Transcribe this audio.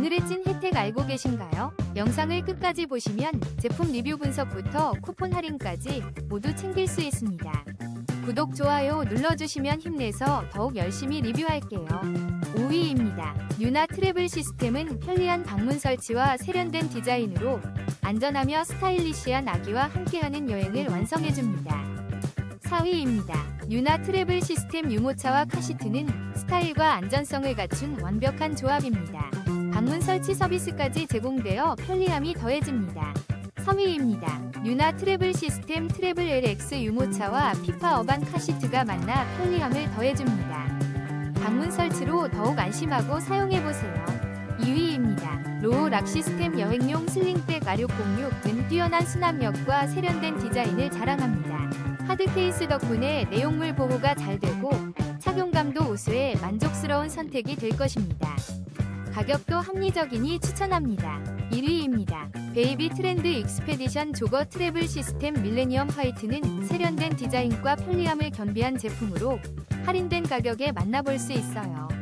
오늘의 찐 혜택 알고 계신가요? 영상을 끝까지 보시면 제품 리뷰 분석부터 쿠폰 할인까지 모두 챙길 수 있습니다. 구독, 좋아요 눌러주시면 힘내서 더욱 열심히 리뷰할게요. 5위입니다. 뉴나 트래블 시스템은 편리한 방문 설치와 세련된 디자인으로 안전하며 스타일리시한 아기와 함께하는 여행을 완성해줍니다. 4위입니다. 뉴나 트래블 시스템 유모차와 카시트는 스타일과 안전성을 갖춘 완벽한 조합입니다. 방문 설치 서비스까지 제공되어 편리함이 더해집니다. 3위입니다. 뉴나 트래블 시스템 트래블 LX 유모차와 피파 어반 카시트가 만나 편리함을 더해줍니다. 방문 설치로 더욱 안심하고 사용해보세요. 2위입니다. 로우 락 시스템 여행용 슬링백 아류06 등 뛰어난 수납력과 세련된 디자인을 자랑합니다. 하드 케이스 덕분에 내용물 보호가 잘 되고 착용감도 우수해 만족스러운 선택이 될 것입니다. 가격도 합리적이니 추천합니다. 1위입니다. 베이비 트렌드 익스페디션 조거 트래블 시스템 밀레니엄 화이트는 세련된 디자인과 편리함을 겸비한 제품으로 할인된 가격에 만나볼 수 있어요.